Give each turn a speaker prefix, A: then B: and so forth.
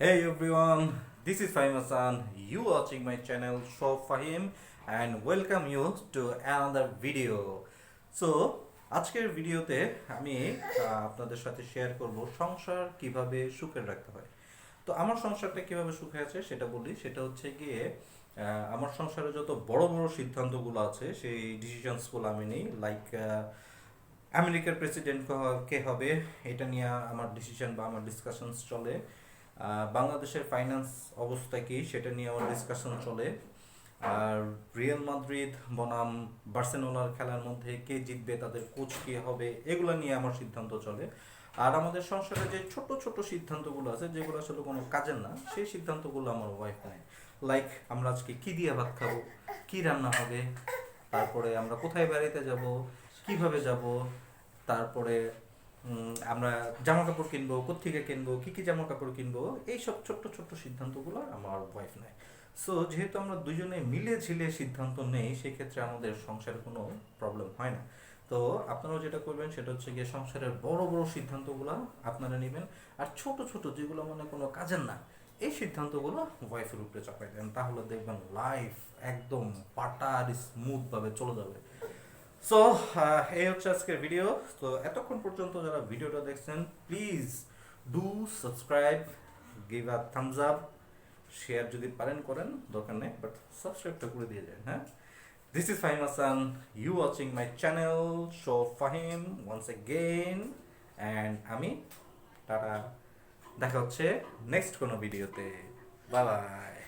A: Hey everyone, this is Fahim Hassan. You watching my channel Show Fahim and welcome you to another video. So আজকের ভিডিওতে আমি আপনাদের সাথে share করব সংসার কীভাবে সুখের রাখতে হয় তো আমার সংসারটা কীভাবে সুখে আছে সেটা বলি সেটা হচ্ছে গিয়ে আমার সংসারে যত বড় বড় সিদ্ধান্তগুলো আছে সেই ডিসিশনসগুলো আমি নিই লাইক আমেরিকার প্রেসিডেন্ট কে হবে এটা নিয়ে আমার ডিসিশন বা আমার ডিসকাশনস চলে বাংলাদেশের ফাইন্যান্স অবস্থা কি সেটা নিয়ে আমার ডিসকাশন চলে। আর রিয়াল মাদ্রিদ, বনাম, বার্সেলোনার খেলার মধ্যে কে জিতবে, তাদের কোচ কে হবে, এগুলো নিয়ে আমার সিদ্ধান্ত চলে। আর আমাদের সংসারে যে ছোট ছোট সিদ্ধান্তগুলো আছে, যেগুলো আসলে কোনো কাজের না, সেই সিদ্ধান্তগুলো আমার ওয়াইফ নেয়। লাইক আমরা আজকে কি দিয়ে ভাত খাব, কি রান্না হবে, তারপরে আমরা কোথায় বেড়াইতে যাব, কীভাবে যাব, তারপরে আমরা জামা কাপড় কিনবো কোথেকে কিনবো, কি কি জামা কাপড় কিনবো, এইসব ছোট্ট ছোট্ট সিদ্ধান্তগুলো আমার ওয়াইফ নেয়। সো যেহেতু আমরা দুজনে মিলে ঝিলে সিদ্ধান্ত নেই, সেক্ষেত্রে আমাদের সংসারে কোনো প্রবলেম হয় না। তো আপনারাও যেটা করবেন, সেটা হচ্ছে গিয়ে সংসারের বড় বড় সিদ্ধান্তগুলো আপনারা নেবেন। আর ছোট ছোট যেগুলো মানে কোনো কাজের না, এই সিদ্ধান্তগুলো ওয়াইফের উপরে চাপাই দেন। তাহলে দেখবেন লাইফ একদম পাটার স্মুথ ভাবে চলে যাবে। সো এই হচ্ছে আজকের ভিডিও তো এতক্ষণ পর্যন্ত যারা ভিডিওটা দেখছেন please do subscribe give a thumbs up share যদি পারেন, করেন, দরকার নেই বাট সাবস্ক্রাইবটা করে দিয়ে যান হ্যাঁ? This is Fahim Hasan you watching my channel show Fahim once again and আমি, টাটা। দেখা হচ্ছে নেক্সট কোনো ভিডিওতে বাই